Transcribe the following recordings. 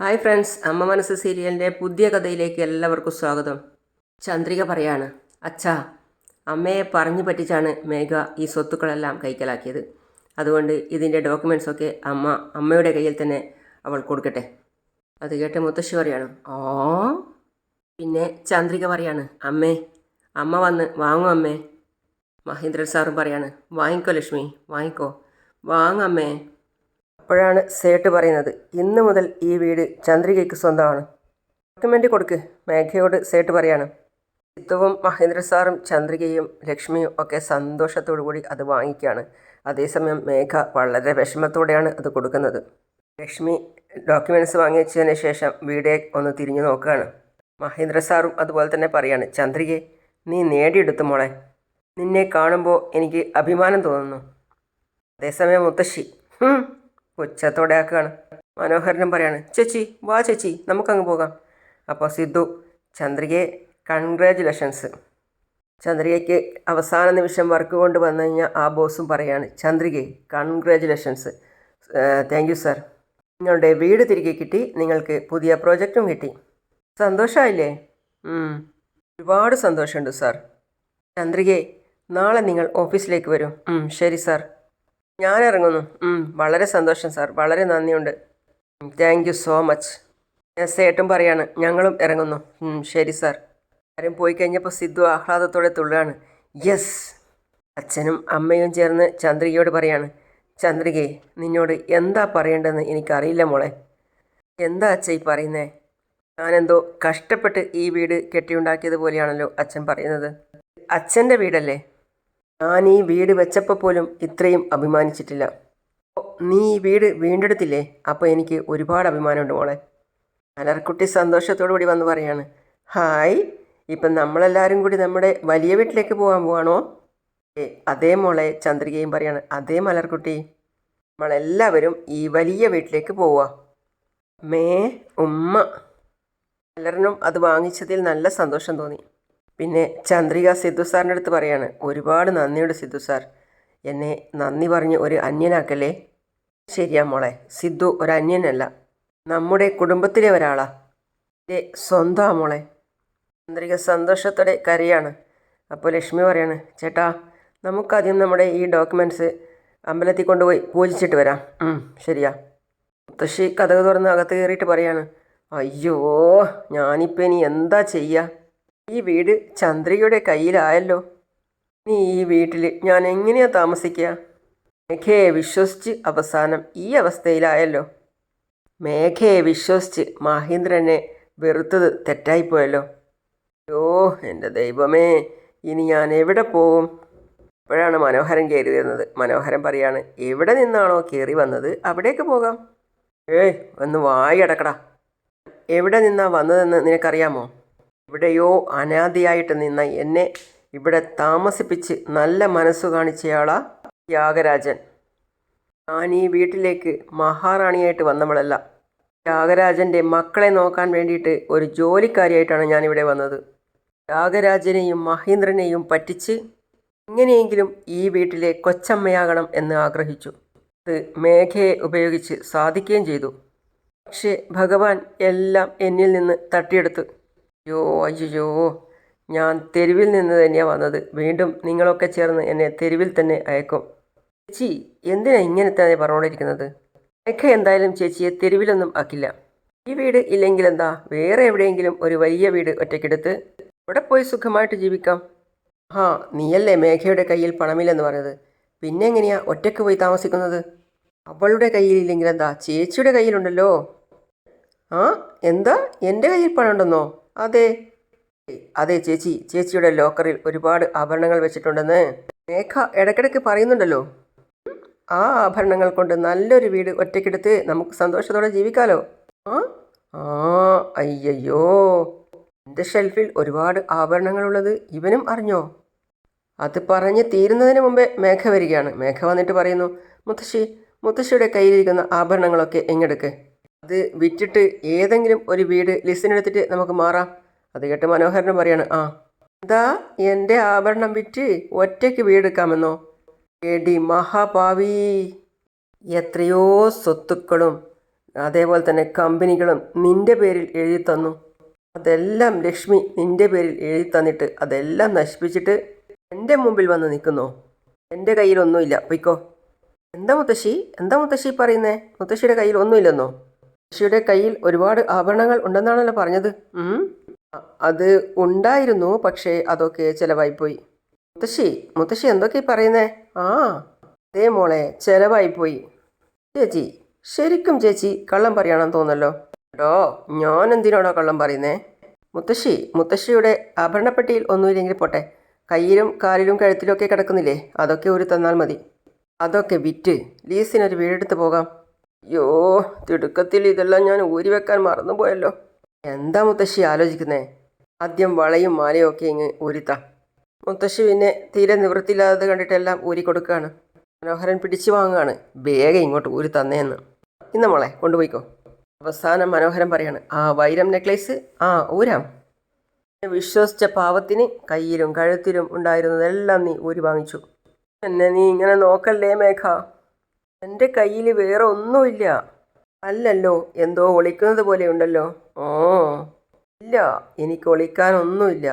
Hi friends അമ്മ മനസ്സ് സീരിയലിന്റെ പുതിയ കഥയിലേക്ക് എല്ലാവർക്കും സ്വാഗതം. ചന്ദ്രിക പറയാണ് അച്ഛാ അമ്മയെ പറഞ്ഞു പറ്റിച്ചാണ് മേഘ ഈ സ്വത്തുക്കളെല്ലാം കൈക്കലാക്കിയത്. അതുകൊണ്ട് ഇതിന്റെ ഡോക്യുമെൻസൊക്കെ അമ്മ അമ്മയുടെ കയ്യിൽ തന്നെ അവൾ കൊടുക്കട്ടെ. അത് കേട്ട് മുത്തശ്ശി പറയാണ് ഓ പിന്നെ ചന്ദ്രിക പറയാണ് അമ്മേ അമ്മ വന്ന് വാങ്ങും അമ്മേ. മഹേന്ദ്രൻ സാറും പറയാണ് വാങ്ങിക്കോ ലക്ഷ്മി വാങ്ങിക്കോ. വാങ്ങമ്മേ അപ്പോഴാണ് സേട്ട് പറയുന്നത് ഇന്ന് മുതൽ ഈ വീട് ചന്ദ്രികയ്ക്ക് സ്വന്തമാണ്. ഡോക്യുമെന്റ് കൊടുക്ക് മേഘയോട് സേട്ട് പറയാണ്. സിത്തുവും മഹേന്ദ്ര സാറും ചന്ദ്രികയും ലക്ഷ്മിയും ഒക്കെ സന്തോഷത്തോടു കൂടി അത് വാങ്ങിക്കുകയാണ് അതേസമയം മേഘ വളരെ വിഷമത്തോടെയാണ് അത് കൊടുക്കുന്നത്. ലക്ഷ്മി ഡോക്യുമെന്റ്സ് വാങ്ങിച്ചതിന് ശേഷം വീടേ ഒന്ന് തിരിഞ്ഞു നോക്കുകയാണ്. മഹേന്ദ്ര സാറും അതുപോലെ തന്നെ പറയാണ് ചന്ദ്രികയെ നീ നേടിയെടുത്തു മോളെ. നിന്നെ കാണുമ്പോൾ എനിക്ക് അഭിമാനം തോന്നുന്നു. അതേസമയം മുത്തശ്ശി ഹും, ഉച്ചത്തോടെ ആക്കുകയാണ് മനോഹരനും പറയാണ് ചേച്ചി വാ ചേച്ചി നമുക്കങ്ങ് പോകാം. അപ്പോൾ സിദ്ധു ചന്ദ്രികയെ കൺഗ്രാജുലേഷൻസ് ചന്ദ്രികയ്ക്ക് അവസാന നിമിഷം വർക്ക് കൊണ്ട് വന്നു കഴിഞ്ഞാൽ ആ ബോസും പറയാണ് ചന്ദ്രികയെ കൺഗ്രാജുലേഷൻസ് താങ്ക് യു സാർ നിങ്ങളുടെ വീട് തിരികെ കിട്ടി നിങ്ങൾക്ക് പുതിയ പ്രോജക്റ്റും കിട്ടി. സന്തോഷമായില്ലേ ഒരുപാട് സന്തോഷമുണ്ട് സാർ ചന്ദ്രികയെ നാളെ നിങ്ങൾ ഓഫീസിലേക്ക് വരും. ശരി സാർ ഞാൻ ഇറങ്ങുന്നു വളരെ സന്തോഷം സാർ. വളരെ നന്ദിയുണ്ട്. Thank you so much S ഏട്ടും പറയാണ് ഞങ്ങളും ഇറങ്ങുന്നു. ശരി സാർ. ആരും പോയി കഴിഞ്ഞപ്പോൾ സിദ്ധു ആഹ്ലാദത്തോടെ തുള്ളുകയാണ്. യെസ് അച്ഛനും അമ്മയും ചേർന്ന് ചന്ദ്രികയോട് പറയാണ് ചന്ദ്രികയെ നിന്നോട് എന്താ പറയേണ്ടതെന്ന് എനിക്കറിയില്ല മോളെ. എന്താ അച്ഛ ഈ പറയുന്നേ? ഞാനെന്തോ കഷ്ടപ്പെട്ട് ഈ വീട് കെട്ടിയുണ്ടാക്കിയത് പോലെയാണല്ലോ അച്ഛൻ പറയുന്നത്. അച്ഛന്റെ വീടല്ലേ? ഞാൻ ഈ വീട് വെച്ചപ്പോൾ പോലും ഇത്രയും അഭിമാനിച്ചിട്ടില്ല. നീ ഈ വീട് വീണ്ടെടുത്തില്ലേ? അപ്പോൾ എനിക്ക് ഒരുപാട് അഭിമാനമുണ്ട് മോളെ. മലർക്കുട്ടി സന്തോഷത്തോടു കൂടി വന്ന് പറയാണ് ഹായ് ഇപ്പം നമ്മളെല്ലാവരും കൂടി നമ്മുടെ വലിയ വീട്ടിലേക്ക് പോകാൻ പോവാണോ? അതേ മോളെ ചന്ദ്രികയും പറയാണ് അതേ മലർക്കുട്ടി. നമ്മളെല്ലാവരും ഈ വലിയ വീട്ടിലേക്ക് പോവുക മേ ഉമ്മ. മലറിനും അത് വാങ്ങിച്ചതിൽ നല്ല സന്തോഷം തോന്നി. പിന്നെ ചന്ദ്രിക സിദ്ധു സാറിന്റെ അടുത്ത് പറയാണ് ഒരുപാട് നന്ദിയുണ്ട് സിദ്ധു സാർ. എന്നെ നന്ദി പറഞ്ഞ് ഒരു അന്യനാക്കല്ലേ? ശരിയാ മോളെ സിദ്ധു ഒരു അന്യനല്ല നമ്മുടെ കുടുംബത്തിലെ ഒരാളാ. എന്റെ സ്വന്തം മോളെ. ചന്ദ്രിക സന്തോഷത്തോടെ കരയാണ്. അപ്പോൾ ലക്ഷ്മി പറയാണ് ചേട്ടാ നമുക്കാദ്യം നമ്മുടെ ഈ ഡോക്യുമെന്റ്സ് അമ്പലത്തിൽ കൊണ്ടുപോയി പൂജിച്ചിട്ട് വരാം. ശരിയാ. മുത്തശ്ശി കഥക തുറന്ന് അകത്ത് കയറിയിട്ട് പറയാണ് അയ്യോ ഞാനിപ്പോൾ ഇനി എന്താ ചെയ്യുക ഈ വീട് ചന്ദ്രികയുടെ കയ്യിലായല്ലോ. നീ ഈ വീട്ടിൽ ഞാൻ എങ്ങനെയാ താമസിക്കുക മേഘയെ വിശ്വസിച്ച് അവസാനം ഈ അവസ്ഥയിലായല്ലോ. മേഘയെ വിശ്വസിച്ച് മഹേന്ദ്രനെ വെറുത്തത് തെറ്റായിപ്പോയല്ലോ. ഓ എന്റെ ദൈവമേ ഇനി ഞാൻ എവിടെ പോകും അപ്പോഴാണ് മനോഹരൻ കയറി വരുന്നത് മനോഹരൻ പറയാണ് എവിടെ നിന്നാണോ കയറി വന്നത്? അവിടേക്ക് പോകാം. ഏയ് ഒന്ന് വായി അടക്കടാ എവിടെ നിന്നാ വന്നതെന്ന് നിനക്കറിയാമോ? എവിടെയോ അനാദിയായിട്ട് നിന്ന എന്നെ ഇവിടെ താമസിപ്പിച്ച് നല്ല മനസ്സു കാണിച്ചയാളാ ത്യാഗരാജൻ. ഞാൻ ഈ വീട്ടിലേക്ക് മഹാറാണിയായിട്ട് വന്നവളല്ല. ത്യാഗരാജന്റെ മക്കളെ നോക്കാൻ വേണ്ടിയിട്ട് ഒരു ജോലിക്കാരിയായിട്ടാണ് ഞാനിവിടെ വന്നത്. ത്യാഗരാജനെയും മഹേന്ദ്രനെയും പറ്റിച്ച് എങ്ങനെയെങ്കിലും ഈ വീട്ടിലെ കൊച്ചമ്മയാകണം എന്ന് ആഗ്രഹിച്ചു. അത് മേഘയെ ഉപയോഗിച്ച് സാധിക്കുകയും ചെയ്തു. പക്ഷേ ഭഗവാൻ എല്ലാം എന്നിൽ നിന്ന് തട്ടിയെടുത്ത് അയ്യോ അയ്യോ ഞാൻ തെരുവിൽ നിന്ന് തന്നെയാണ് വന്നത്. വീണ്ടും നിങ്ങളൊക്കെ ചേർന്ന് എന്നെ തെരുവിൽ തന്നെ അയക്കും. ചേച്ചി എന്തിനാ ഇങ്ങനത്തെ പറഞ്ഞുകൊണ്ടിരിക്കുന്നത്? അയക്ക എന്തായാലും ചേച്ചിയെ തെരുവിലൊന്നും ആക്കില്ല. ഈ വീട് ഇല്ലെങ്കിൽ എന്താ വേറെ എവിടെയെങ്കിലും ഒരു വലിയ വീട് ഒറ്റയ്ക്കെടുത്ത് അവിടെ പോയി സുഖമായിട്ട് ജീവിക്കാം? ആ നീയല്ലേ മേഘയുടെ കയ്യിൽ പണമില്ലെന്ന് പറഞ്ഞത്. പിന്നെ എങ്ങനെയാ ഒറ്റയ്ക്ക് പോയി താമസിക്കുന്നത്? അവളുടെ കയ്യിലില്ലെങ്കിൽ എന്താ ചേച്ചിയുടെ കയ്യിലുണ്ടല്ലോ. ആ എന്താ? എന്റെ കയ്യിൽ പണമുണ്ടെന്നോ? അതെ. അതെ ചേച്ചി. ചേച്ചിയുടെ ലോക്കറിൽ ഒരുപാട് ആഭരണങ്ങൾ വെച്ചിട്ടുണ്ടെന്ന് മേഘ ഇടയ്ക്കിടയ്ക്ക് പറയുന്നുണ്ടല്ലോ. ആ ആഭരണങ്ങൾ കൊണ്ട് നല്ലൊരു വീട് ഒറ്റയ്ക്കെടുത്ത് നമുക്ക് സന്തോഷത്തോടെ ജീവിക്കാലോ. ആ? ആ അയ്യയ്യോ. എന്റെ ഷെൽഫിൽ ഒരുപാട് ആഭരണങ്ങളുള്ളത് ഇവനും അറിഞ്ഞോ? അത് പറഞ്ഞ് തീരുന്നതിന് മുമ്പേ മേഘ വരികയാണ്. മേഘ വന്നിട്ട് പറയുന്നു മുത്തശ്ശി മുത്തശ്ശിയുടെ കയ്യിലിരിക്കുന്ന ആഭരണങ്ങളൊക്കെ എങ്ങെടുക്ക്? അത് വിറ്റിട്ട് ഏതെങ്കിലും ഒരു വീട് ലിസ്റ്റിനെടുത്തിട്ട് നമുക്ക് മാറാം. അത് കേട്ട് മനോഹരനും പറയാണ് ആ എന്താ എന്റെ ആഭരണം വിറ്റ് ഒറ്റയ്ക്ക് വീടെടുക്കാമെന്നോ? എടി മഹാഭാവി എത്രയോ സ്വത്തുക്കളും അതേപോലെ തന്നെ കമ്പനികളും നിന്റെ പേരിൽ എഴുതി തന്നു. അതെല്ലാം ലക്ഷ്മി നിന്റെ പേരിൽ എഴുതി തന്നിട്ട് അതെല്ലാം നശിപ്പിച്ചിട്ട് എന്റെ മുമ്പിൽ വന്ന് നിൽക്കുന്നോ? എന്റെ കയ്യിലൊന്നുമില്ല പൊയ്ക്കോ. എന്താ മുത്തശ്ശി? എന്താ മുത്തശ്ശി പറയുന്നേ? മുത്തശ്ശിയുടെ കയ്യിൽ ഒന്നുമില്ലെന്നോ? മുത്തശ്ശിയുടെ കയ്യിൽ ഒരുപാട് ആഭരണങ്ങൾ ഉണ്ടെന്നാണല്ലോ പറഞ്ഞത്. അത് ഉണ്ടായിരുന്നു പക്ഷേ അതൊക്കെ ചിലവായിപ്പോയി. മുത്തശ്ശി മുത്തശ്ശി എന്തൊക്കെ പറയുന്നേ? ആ അതേ മോളെ ചിലവായിപ്പോയി. ചേച്ചി ശരിക്കും ചേച്ചി കള്ളം പറയണമെന്ന് തോന്നല്ലോ. ഡോ ഞാൻ എന്തിനാണോ കള്ളം പറയുന്നേ? മുത്തശ്ശി മുത്തശ്ശിയുടെ ആഭരണപ്പെട്ടിയിൽ ഒന്നുമില്ലെങ്കിൽ പോട്ടെ. കയ്യിലും കാലിലും കഴുത്തിലും ഒക്കെ കിടക്കുന്നില്ലേ? അതൊക്കെ ഒരു തന്നാൽ മതി. അതൊക്കെ വിറ്റ് ലീസിനൊരു വീടെടുത്ത് പോകാം. അയ്യോ തിടുക്കത്തിൽ ഇതെല്ലാം ഞാൻ ഊരി വെക്കാൻ മറന്നുപോയല്ലോ. എന്താ മുത്തശ്ശി ആലോചിക്കുന്നേ? ആദ്യം വളയും മാലയും ഒക്കെ ഇങ്ങ് ഊരിത്താ. മുത്തശ്ശി പിന്നെ തീരെ നിവൃത്തിയില്ലാതെ കണ്ടിട്ടെല്ലാം ഊരി കൊടുക്കുകയാണ് മനോഹരൻ പിടിച്ചു വാങ്ങുകയാണ് വേഗം ഇങ്ങോട്ട് ഊരി തന്നേന്ന്. ഇന്ന മോളെ കൊണ്ടുപോയിക്കോ. അവസാനം മനോഹരൻ പറയാണ് ആ വൈരം നെക്ലേസ്? ആ ഊരാം. വിശ്വസിച്ച പാവത്തിന് കയ്യിലും കഴുത്തിലും ഉണ്ടായിരുന്നതെല്ലാം നീ ഊരി വാങ്ങിച്ചു. എന്നെ നീ ഇങ്ങനെ നോക്കല്ലേ മേഘ? എന്റെ കയ്യിൽ വേറെ ഒന്നുമില്ല അല്ലല്ലോ എന്തോ ഒളിക്കുന്നത് പോലെ ഉണ്ടല്ലോ. ഓ ഇല്ല എനിക്ക് ഒളിക്കാനൊന്നുമില്ല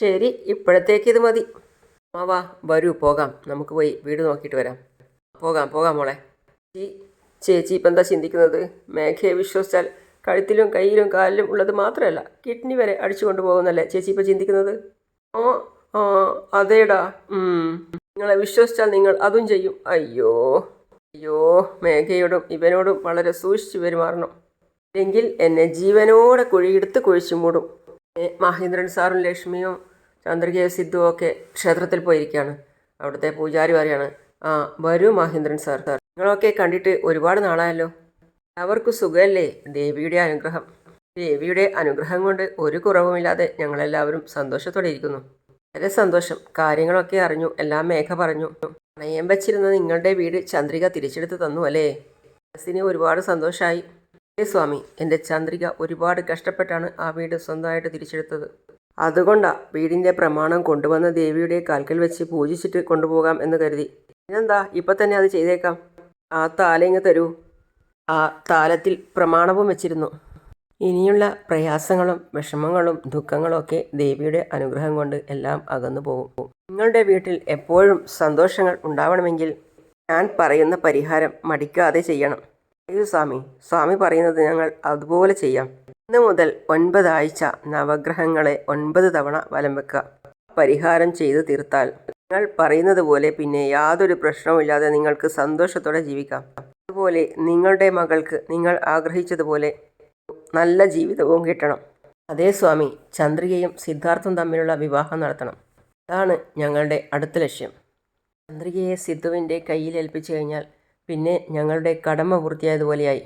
ശരി ഇപ്പോഴത്തേക്ക് ഇത് മതി. മാവാ വരൂ പോകാം. നമുക്ക് പോയി വീട് നോക്കിയിട്ട് വരാം. പോകാം പോകാം മോളെ. ചേച്ചി ഇപ്പം എന്താ ചിന്തിക്കുന്നത്? മേഘയെ വിശ്വസിച്ചാൽ കഴുത്തിലും കയ്യിലും കാലിലും ഉള്ളത് മാത്രമല്ല കിഡ്നി വരെ അടിച്ചു കൊണ്ടുപോകുന്നല്ലേ ചേച്ചി ഇപ്പം ചിന്തിക്കുന്നത്? ഓ ആ അതേടാ. നിങ്ങളെ വിശ്വസിച്ചാൽ നിങ്ങൾ അതും ചെയ്യും. അയ്യോ. അയ്യോ മേഘയോടും ഇവനോടും വളരെ സൂക്ഷിച്ചു പെരുമാറണം. എങ്കിൽ എന്നെ ജീവനോടെ കുഴിയെടുത്ത് കുഴിച്ചു മൂടും. മഹേന്ദ്രൻ സാറും ലക്ഷ്മിയും ചന്ദ്രികയും സിദ്ധുവും ഒക്കെ ക്ഷേത്രത്തിൽ പോയിരിക്കുകയാണ്. അവിടുത്തെ പൂജാരി പറയാണ് ആ വരൂ മഹേന്ദ്രൻ സാർ. സാർ നിങ്ങളൊക്കെ കണ്ടിട്ട് ഒരുപാട് നാളായല്ലോ. അവർക്ക് സുഖമല്ലേ? ദേവിയുടെ അനുഗ്രഹം. ദേവിയുടെ അനുഗ്രഹം കൊണ്ട് ഒരു കുറവുമില്ലാതെ ഞങ്ങളെല്ലാവരും സന്തോഷത്തോടെ ഇരിക്കുന്നു. വളരെ സന്തോഷം. കാര്യങ്ങളൊക്കെ അറിഞ്ഞു. എല്ലാം മേഘ പറഞ്ഞു. പണയം വച്ചിരുന്ന നിങ്ങളുടെ വീട് ചന്ദ്രിക തിരിച്ചെടുത്ത് തന്നു അല്ലേ? മനസ്സിന് ഒരുപാട് സന്തോഷമായി ഏ സ്വാമി? എന്റെ ചന്ദ്രിക ഒരുപാട് കഷ്ടപ്പെട്ടാണ് ആ വീട് സ്വന്തമായിട്ട് തിരിച്ചെടുത്തത്. അതുകൊണ്ടാ വീടിന്റെ പ്രമാണം കൊണ്ടുവന്ന ദേവിയുടെ കാൽക്കൽ വെച്ച് പൂജിച്ചിട്ട് കൊണ്ടുപോകാം എന്ന് കരുതി. പിന്നെന്താ? ഇപ്പം തന്നെ അത് ചെയ്തേക്കാം. ആ താലയിങ്ങ് തരൂ. ആ താലത്തിൽ പ്രമാണവും വെച്ചിരുന്നു. ഇനിയുള്ള പ്രയാസങ്ങളും വിഷമങ്ങളും ദുഃഖങ്ങളും ഒക്കെ ദേവിയുടെ അനുഗ്രഹം കൊണ്ട് എല്ലാം അകന്നു പോകും. നിങ്ങളുടെ വീട്ടിൽ എപ്പോഴും സന്തോഷങ്ങൾ ഉണ്ടാവണമെങ്കിൽ ഞാൻ പറയുന്ന പരിഹാരം മടിക്കാതെ ചെയ്യണം. അയ്യോ സ്വാമി സ്വാമി പറയുന്നത് ഞങ്ങൾ അതുപോലെ ചെയ്യാം. ഇന്ന് മുതൽ ഒൻപതാഴ്ച നവഗ്രഹങ്ങളെ ഒൻപത് തവണ വലം വെക്കുക. പരിഹാരം ചെയ്തു തീർത്താൽ നിങ്ങൾ പറയുന്നത് പോലെ പിന്നെ യാതൊരു പ്രശ്നവുമില്ലാതെ നിങ്ങൾക്ക് സന്തോഷത്തോടെ ജീവിക്കാം. അതുപോലെ നിങ്ങളുടെ മകൾക്ക് നിങ്ങൾ ആഗ്രഹിച്ചതുപോലെ നല്ല ജീവിതവും കിട്ടണം. അതേ സ്വാമി ചന്ദ്രികയും സിദ്ധാർത്ഥും തമ്മിലുള്ള വിവാഹം നടത്തണം. അതാണ് ഞങ്ങളുടെ അടുത്ത ലക്ഷ്യം. ചന്ദ്രികയെ സിദ്ധുവിന്റെ കയ്യിൽ ഏൽപ്പിച്ചു കഴിഞ്ഞാൽ പിന്നെ ഞങ്ങളുടെ കടമ പൂർത്തിയായതുപോലെയായി.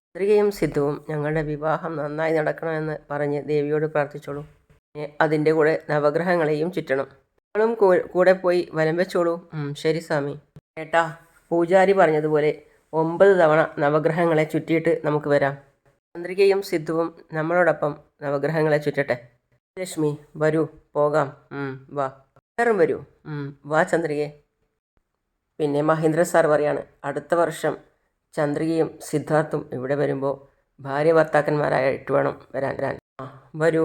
ചന്ദ്രികയും സിദ്ധുവും ഞങ്ങളുടെ വിവാഹം നന്നായി നടക്കണമെന്ന് പറഞ്ഞ് ദേവിയോട് പ്രാർത്ഥിച്ചോളൂ. പിന്നെ അതിന്റെ കൂടെ നവഗ്രഹങ്ങളെയും ചുറ്റണം. നിങ്ങളും കൂടെ പോയി വലം വെച്ചോളൂ. ശരി സ്വാമി. ഏട്ടാ പൂജാരി പറഞ്ഞതുപോലെ ഒമ്പത് തവണ നവഗ്രഹങ്ങളെ ചുറ്റിയിട്ട് നമുക്ക് വരാം. ചന്ദ്രികയും സിദ്ധുവും നമ്മളോടൊപ്പം നവഗ്രഹങ്ങളെ ചുറ്റട്ടെ. ലക്ഷ്മി വരൂ. പോകാം. വാ. വേറും വരൂ. വാ ചന്ദ്രികയെ പിന്നെ മഹേന്ദ്ര സാർ പറയാണ് അടുത്ത വർഷം ചന്ദ്രികയും സിദ്ധാർത്ഥും ഇവിടെ വരുമ്പോൾ ഭാര്യ ഭർത്താക്കന്മാരായിട്ട് വേണം വരാൻ. വരാൻ ആ വരൂ.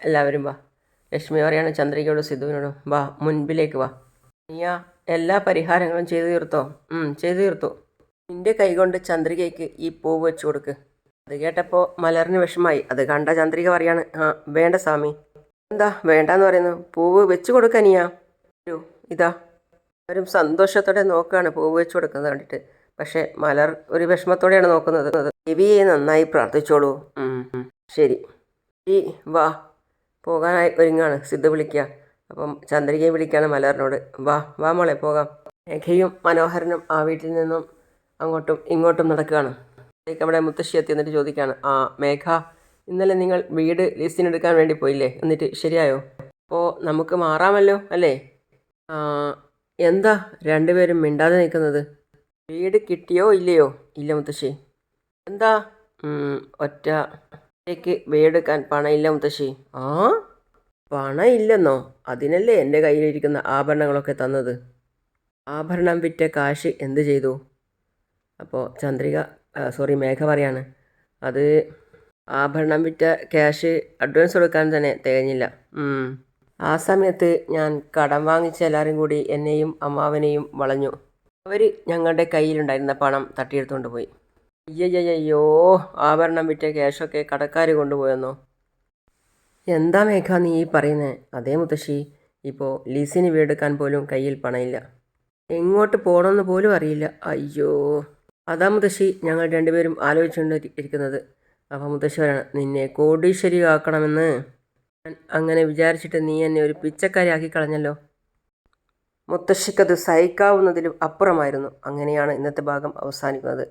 എല്ലാവരും വാ. ലക്ഷ്മി പറയാണ് ചന്ദ്രികയോടും സിദ്ധുവിനോടും വാ മുൻപിലേക്ക് വാ. നീയാ എല്ലാ പരിഹാരങ്ങളും ചെയ്തു തീർത്തോ? ചെയ്തു തീർത്തു. നിന്റെ കൈകൊണ്ട് ചന്ദ്രികയ്ക്ക് ഈ പൂവ് വെച്ചു കൊടുക്ക്. അത് കേട്ടപ്പോൾ മലറിന് വിഷമായി. അത് കണ്ട ചന്ദ്രിക പറയാണ് ആ വേണ്ട സ്വാമി. എന്താ വേണ്ടാന്ന് പറയുന്നു. പൂവ് വെച്ച് കൊടുക്കാനിയാ ഒരു ഇതാ. അവരും സന്തോഷത്തോടെ നോക്കുകയാണ് പൂവ് വെച്ച് കൊടുക്കുന്നത് കണ്ടിട്ട്. പക്ഷേ മലർ ഒരു വിഷമത്തോടെയാണ് നോക്കുന്നത്. ദേവിയെ നന്നായി പ്രാർത്ഥിച്ചോളൂ. ശരി. ഈ വാ. പോകാനായി ഒരുങ്ങാണ്. സിദ്ധ വിളിക്കുക അപ്പം ചന്ദ്രികയെ വിളിക്കുകയാണ് മലറിനോട്. വാ വാ മോളെ പോകാം. രേഖയും മനോഹരനും ആ വീട്ടിൽ നിന്നും അങ്ങോട്ടും ഇങ്ങോട്ടും നടക്കുകയാണ്. അവിടെ മുത്തശ്ശി എത്തി എന്നിട്ട് ചോദിക്കുകയാണ്. ആ മേഘ ഇന്നലെ നിങ്ങൾ വീട് ലീസിനെടുക്കാൻ വേണ്ടി പോയില്ലേ? എന്നിട്ട് ശരിയായോ? അപ്പോൾ നമുക്ക് മാറാമല്ലോ അല്ലേ? എന്താ രണ്ടുപേരും മിണ്ടാതെ നിൽക്കുന്നത്? വീട് കിട്ടിയോ ഇല്ലയോ? ഇല്ല മുത്തശ്ശി. എന്താ? ഒറ്റ ഒറ്റയ്ക്ക് വീടെടുക്കാൻ പണമില്ല മുത്തശ്ശി. ആ? പണം ഇല്ലെന്നോ അതിനല്ലേ എന്റെ കയ്യിലിരിക്കുന്ന ആഭരണങ്ങളൊക്കെ തന്നത്? ആഭരണം വിറ്റ കാശ് എന്ത് ചെയ്തു? അപ്പോൾ ചന്ദ്രിക സോറി മേഘ പറയാണ്. അത് ആഭരണം വിറ്റ ക്യാഷ് അഡ്വാൻസ് കൊടുക്കാൻ തന്നെ തികഞ്ഞില്ല. ആ സമയത്ത് ഞാൻ കടം വാങ്ങിച്ച എല്ലാവരും കൂടി എന്നെയും അമ്മാവനെയും വളഞ്ഞു. അവർ ഞങ്ങളുടെ കയ്യിലുണ്ടായിരുന്ന പണം തട്ടിയെടുത്തുകൊണ്ട് പോയി. അയ്യയ്യോ ആഭരണം വിറ്റ ക്യാഷൊക്കെ കടക്കാർ കൊണ്ടുപോയെന്നോ? എന്താ മേഘ നീ ഈ പറയുന്നത് അതേ മുത്തശ്ശി ഇപ്പോൾ ലീസിന് വീടെടുക്കാൻ പോലും കയ്യിൽ പണമില്ല. എങ്ങോട്ട് പോകണമെന്ന് പോലും അറിയില്ല. അയ്യോ. അതാ മുത്തശ്ശി ഞങ്ങൾ രണ്ടുപേരും ആലോചിച്ചുകൊണ്ട് ഇരിക്കുന്നത്. അപ്പോൾ മുത്തശ്ശിവരാണ് നിന്നെ കോടീശ്വരി ആക്കണമെന്ന് അങ്ങനെ വിചാരിച്ചിട്ട് നീ എന്നെ ഒരു പിച്ചക്കാരിയാക്കി കളഞ്ഞല്ലോ മുത്തശ്ശിക്കത് സഹിക്കാവുന്നതിലും അപ്പുറമായിരുന്നു. അങ്ങനെയാണ് ഇന്നത്തെ ഭാഗം അവസാനിക്കുന്നത്.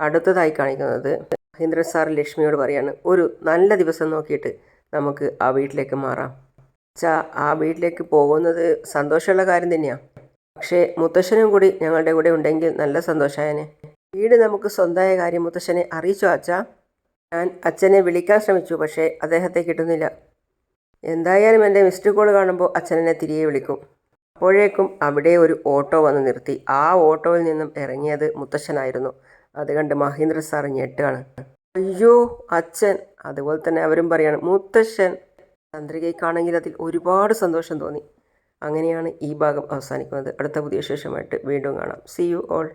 അടുത്തതായി കാണിക്കുന്നത് മഹേന്ദ്ര സാർ ലക്ഷ്മിയോട് പറയാണ് ഒരു നല്ല ദിവസം നോക്കിയിട്ട് നമുക്ക് ആ വീട്ടിലേക്ക് മാറാം. അച്ഛാ ആ വീട്ടിലേക്ക് പോകുന്നത് സന്തോഷമുള്ള കാര്യം തന്നെയാണ് പക്ഷേ മുത്തശ്ശനും കൂടി ഞങ്ങളുടെ കൂടെ ഉണ്ടെങ്കിൽ നല്ല സന്തോഷമായനെ വീട് നമുക്ക് സ്വന്തമായ കാര്യം മുത്തശ്ശനെ അറിയിച്ചോ അച്ഛാ? ഞാൻ അച്ഛനെ വിളിക്കാൻ ശ്രമിച്ചു പക്ഷേ അദ്ദേഹത്തെ കിട്ടുന്നില്ല. എന്തായാലും എന്റെ മിസ്ഡ് കോൾ കാണുമ്പോൾ അച്ഛനെ തിരികെ വിളിക്കും. അപ്പോഴേക്കും അവിടെ ഒരു ഓട്ടോ വന്ന് നിർത്തി. ആ ഓട്ടോയിൽ നിന്നും ഇറങ്ങിയത് മുത്തശ്ശനായിരുന്നു. അത് കണ്ട് മഹേന്ദ്ര സാർ ഞെട്ടാണ്. അയ്യോ അച്ഛൻ. അതുപോലെ തന്നെ അവരും പറയാണ് മുത്തശ്ശൻ. ചന്ദ്രികയ്ക്കാണെങ്കിൽ അതിൽ ഒരുപാട് സന്തോഷം തോന്നി. അങ്ങനെയാണ് ഈ ഭാഗം അവസാനിക്കുന്നത്. അടുത്ത പുതിയ ശേഷമായിട്ട് വീണ്ടും കാണാം. C you all